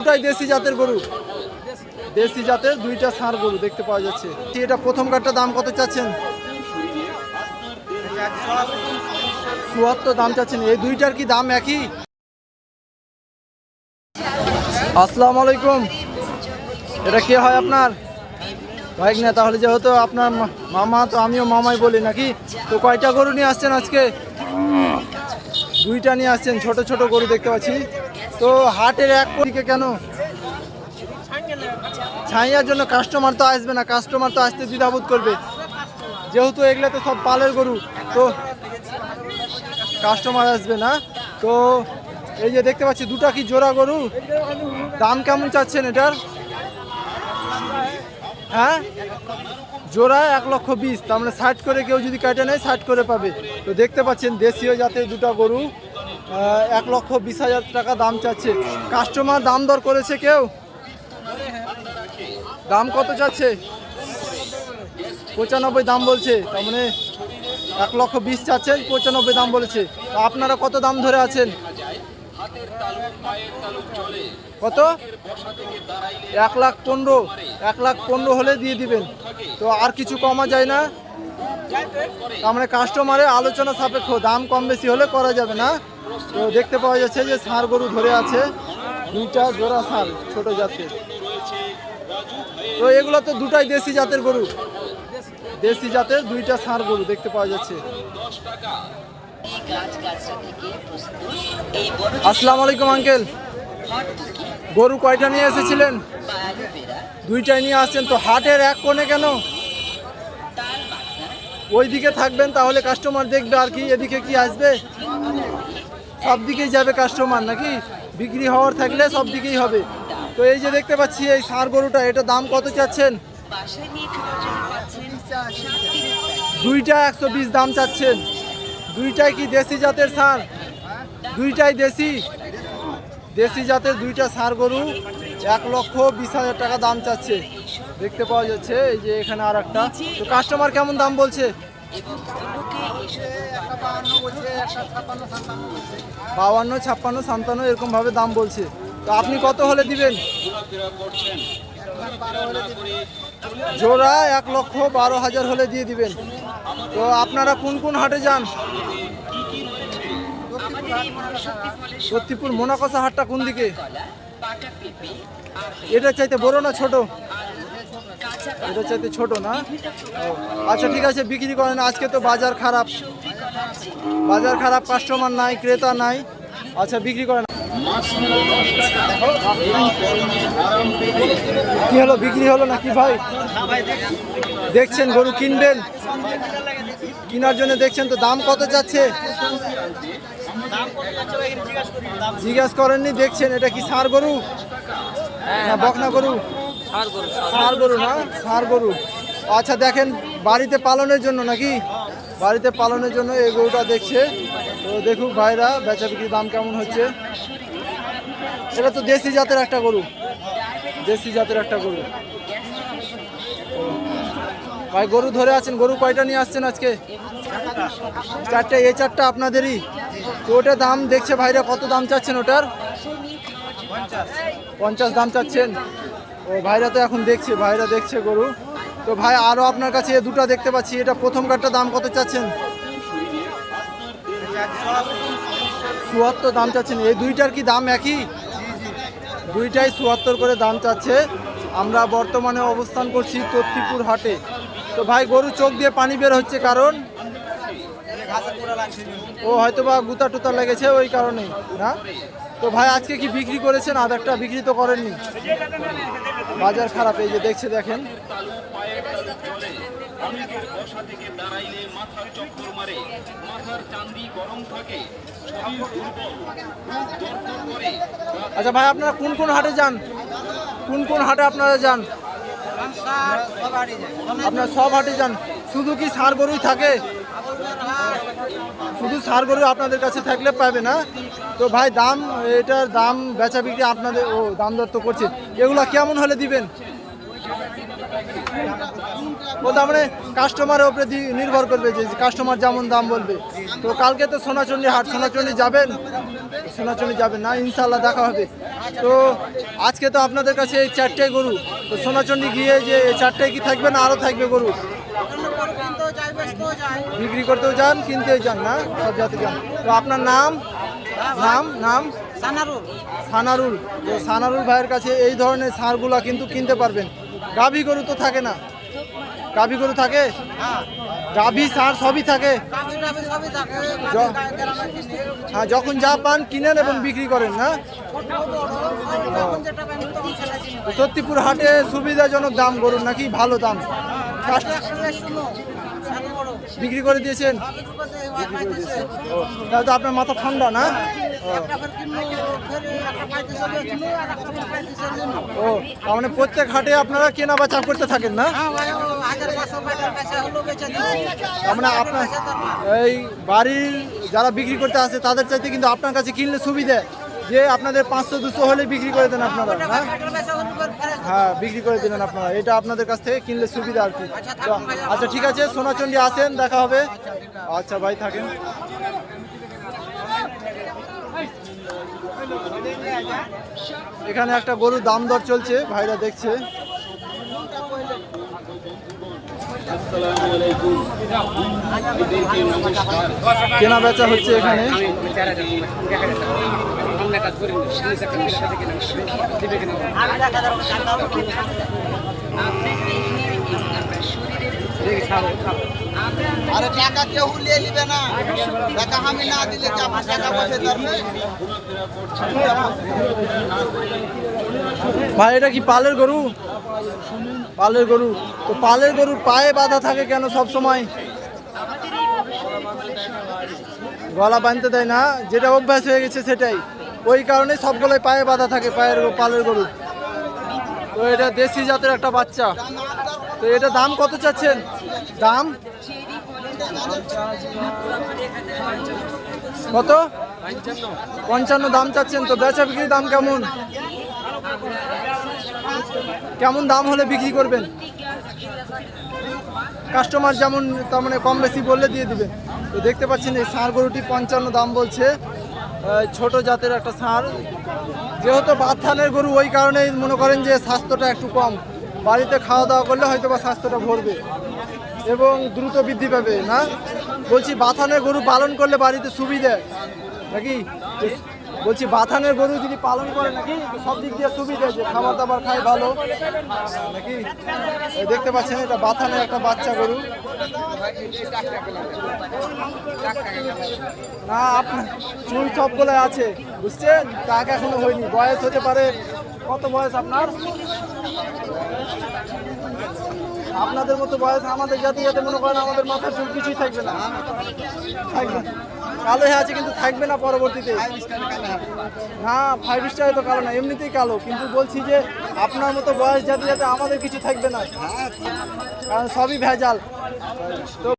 দুটাই দেশি জাতের গরু। দেশি জাতের দুইটা ষাঁড় গরু দেখতে পাওয়া যাচ্ছে। এটা প্রথম কাঠটা দাম কত চাচ্ছেন? চুয়াত্তর দাম চাচ্ছেন। এই দুইটার কি দাম একই? আসসালামু আলাইকুম। এটা কে হয় আপনার? ভাই, না, তাহলে যেহেতু আপনার মামা, তো আমিও মামাই বলি নাকি? তো কয়টা গরু নিয়ে আসছেন আজকে? দুইটা নিয়ে আসছেন, ছোট ছোট গরু দেখতে পাচ্ছি। তো হাটের এক দিকে কেন? ছাইয়ার জন্য কাস্টমার তো আসবে না কাস্টমার তো আসতে দ্বিধাবোধ করবে। যেহেতু এগুলো তো সব পালের গরু, তো কাস্টমার আসবে না। তো এই যে দেখতে পাচ্ছি দুটা কি জোড়া গরু? দাম কেমন চাচ্ছেন এটার? হ্যাঁ? জোড়া এক লক্ষ বিশ, তার মানে ষাট করে কেউ যদি কাটে নেয়, ষাট করে পাবে। তো দেখতে পাচ্ছেন দেশীয় জাতের দুটো গরু। এক লক্ষ বিশ হাজার টাকা দাম চাচ্ছে। কাস্টমার দাম দর করেছে কেউ? দাম কত চাচ্ছে? পঁচানব্বই দাম বলছে। তার মানে এক লক্ষ বিশ চাচ্ছেন পঁচানব্বই দাম বলেছে। আপনারা কত দাম ধরে আছেন? কত? এক লাখ পনেরো। এক লাখ পনেরো হলে দিয়ে দিবেন। তো আর কিছু কমা যায় না। তার মানে কাস্টমারের আলোচনা সাপেক্ষ। দাম কম বেশি হলে করা যাবে না। তো দেখতে পাওয়া যাচ্ছে যে ষাঁড় গরু ধরে আছে। দুইটা জোড়া ষাঁড় ছোট জাতের। তো এগুলো তো দুটাই দেশি জাতের গরু। দেশি জাতের দুইটা ষাঁড় গরু দেখতে পাওয়া যাচ্ছে। আসসালামু আলাইকুম, আঙ্কেল। গরু কয়টা নিয়ে এসেছিলেন? দুইটাই নিয়ে আসছেন, তো হাটের এক কোণে কেন? ওই দিকে থাকবেন, তাহলে কাস্টমার দেখবে আর কি, এদিকে কি আসবে? সব দিকেই যাবে কাস্টমার নাকি? বিক্রি হওয়ার থাকলে সব দিকেই হবে। তো এই যে দেখতে পাচ্ছি, এই ষাঁড় গরুটা, এটা দাম কত চাচ্ছেন? দুইটা একশো বিশ দাম চাচ্ছেন। দুইটাই কি দেশি জাতের ষাঁড় দুইটাই দেশি? দেশি জাতের দুইটা ষাঁড় গরু এক লক্ষ বিশ হাজার টাকা দাম চাচ্ছে। দেখতে পাওয়া যাচ্ছে, এই যে এখানে আর একটা তো কাস্টমার কেমন দাম বলছে? বাউান্ন, ছাপ্পান্ন, সাতান্ন এরকম ভাবে দাম বলছে। তো আপনি কত হলে দিবেন? জোড়া এক লক্ষ বারো হাজার হলে দিয়ে দিবেন। তো আপনারা কোন কোন হাটে যান? সত্যিপুর মোনাকষা হাটটা কোন দিকে? এটা চাইতে বড় না ছোট? এটা চাইতে ছোট না? আচ্ছা ঠিক আছে, বিক্রি করেন। আজকে তো বাজার খারাপ। বাজার খারাপ কাস্টমার নাই, ক্রেতা নাই। আচ্ছা বিক্রি করেন। কি হলো, বিক্রি হলো নাকি ভাই? দেখছেন, গরু কিনবেন? কেনার জন্য দেখছেন তো দাম কত যাচ্ছে? জিজ্ঞাসা করেননি, দেখছেন, এটা কি সার গরু? না, বকনা গরু? সার গরু না? সার গরু। আচ্ছা দেখেন, বাড়িতে পালনের জন্য নাকি? বাড়িতে পালনের জন্য এই গরুটা দেখছে। তো দেখুক ভাইরা, বেচা বিক্রির দাম কেমন হচ্ছে? এটা তো দেশি জাতের একটা গরু। দেশি জাতের একটা গরু। ভাই, গরু ধরে আছেন। গরু কয়টা নিয়ে আসছেন আজকে? চারটে, এই চারটা আপনাদেরই। তো ওটার দাম দেখছে ভাইরা, কত দাম চাচ্ছেন ওটার? পঞ্চাশ দাম চাচ্ছেন। ও ভাইরা তো এখন দেখছে, ভাইরা দেখছে গরু। তো ভাই আরও আপনার কাছে দুটো দেখতে পাচ্ছি। এটা প্রথম কাঠটা দাম কত চাচ্ছেন? চুয়াত্তর দাম চাচ্ছেন। এই দুইটার কি দাম একই? দুইটাই চুয়াত্তর করে দাম চাচ্ছে। আমরা বর্তমানে অবস্থান করছি তত্তিপুর হাটে। তো ভাই, গরু চোখ দিয়ে পানি বের হচ্ছে কারণ? ও হয়তো বা গুতা টুতা লেগেছে ওই কারণে না? তো ভাই, আজকে কি বিক্রি করেছেন? আধারটা বিক্রি তো করেননি। বাজার খারাপ, এই যে দেখছে, দেখেন। আচ্ছা ভাই, আপনারা কোন কোন হাটে যান? কোন কোন হাটে আপনারা যান? আপনারা সব হাটে যান। শুধু কি সার গরুই থাকে? শুধু সার গরু আপনাদের কাছে থাকলে পাবে না। তো ভাই, দাম, এটার দাম বেচা বিক্রি আপনাদের, ও, দাম দর তো করছে। এগুলো কেমন হলে দিবেন? ও, তার মানে কাস্টমারের উপরে নির্ভর করবে যে কাস্টমার যেমন দাম বলবে। তো কালকে তো সোনাচন্ডী হাট, সোনাচন্ডী যাবেন? সোনাচন্ডী যাবেন না ইনশাল্লাহ দেখা হবে। তো আজকে তো আপনাদের কাছে এই চারটাই গরু। তো সোনাচন্ডী গিয়ে যে এই চারটাই কি থাকবে না আরও থাকবে গরু? বিক্রি করতেও যান কিনতেও যান না সব জাতি যান। তো আপনার নাম? নাম নাম? সানারুল। সানারুল। তো সানারুল ভাইয়ের কাছে এই ধরনের সারগুলা কিন্তু কিনতে পারবেন। গাভী গরু তো থাকে না। গাভী গরু থাকে? গাভী সার সবই থাকে। হ্যাঁ যখন যা পান কিনেন এবং বিক্রি করেন না? সত্যিপুর হাটে সুবিধাজনক দাম গরুর নাকি? ভালো দাম। কাস্ট- বিক্রি করে দিয়েছেন? তাহলে তো আপনার মাথা ঠান্ডা না? ও মানে প্রত্যেক হাটে আপনারা কেনা বেচা করতে থাকেন না? মানে আপনার এই বাড়ির যারা বিক্রি করতে আসে, তাদের চাইতে কিন্তু আপনার কাছে কিনলে সুবিধা যে আপনাদের পাঁচশো, দুশো হলে বিক্রি করে দেন আপনারা হ্যাঁ বিক্রি করে দিলেন আপনারা। এটা আপনাদের কাছ থেকে কিনলে সুবিধা আর কি। আচ্ছা ঠিক আছে, সোনাচন্ডী আসেন, দেখা হবে। আচ্ছা ভাই থাকেন। এখানে একটা গরুর দাম দর চলছে, ভাইরা দেখছে। কেনা বেচা হচ্ছে এখানে। আরে টাকা কেউ নিয়ে নিবে না। টাকা আমি না দিলে কি আপনার টাকা বসে ধরবে? ভাই এটা কি পালের গরু? পালের গরু। তো পালের গরুর পায়ে বাঁধা থাকে কেন সব সময় গলা বাঁধতে দেয় না? যেটা অভ্যাস হয়ে গেছে সেটাই। ওই কারণে সবগুলোই পায়ে বাঁধা থাকে, পায়ের পালের গরু। তো এটা দেশি জাতের একটা বাচ্চা। তো এটা দাম কত চাচ্ছেন? দাম? কত? পঞ্চান্ন। দাম চাচ্ছেন তো। বেচা বিক্রির দাম কেমন? কেমন দাম হলে বিক্রি করবেন? কাস্টমার যেমন, তার মানে কম বেশি বললে দিয়ে দিবেন। তো দেখতে পাচ্ছেন এই ষাঁড় গরুটি পঞ্চান্ন দাম বলছে। ছোট জাতের একটা সার যেহেতু বাথানের গরু, ওই কারণে মনে করেন যে স্বাস্থ্যটা একটু কম। বাড়িতে খাওয়া দাওয়া করলে হয়তো বা স্বাস্থ্যটা ভরবে এবং দ্রুত বৃদ্ধি পাবে, না? বলছি বাথানের গরু পালন করলে বাড়িতে সুবিধা? নাকি? বলছি, বাথানের গরু যদি পালন করে নাকি সব দিক দিয়ে সুবিধা, যে খাবার দাবার খায় ভালো। নাকি? দেখতে পাচ্ছেন, এটা বাথানের একটা বাচ্চা গরু। না, আপনার চুল সবগুলো আছে, বুঝছেন? টাক এখনও হয়নি, বয়স হতে পারে, কত বয়স আপনার? আপনাদের মতো বয়স আমাদের জাতি যাতে মনে করেন আমাদের মাথার চুল কিছুই থাকবে না। থাকবে। না। কালো হয়ে আছে কিন্তু থাকবে না পরবর্তীতে। না ফাইভ স্টারে তো কালো না, এমনিতেই কালো। কিন্তু বলছি যে, আপনার মতো বয়স জাতি যাতে আমাদের কিছু থাকবে না। কারণ সবই ভেজাল। তো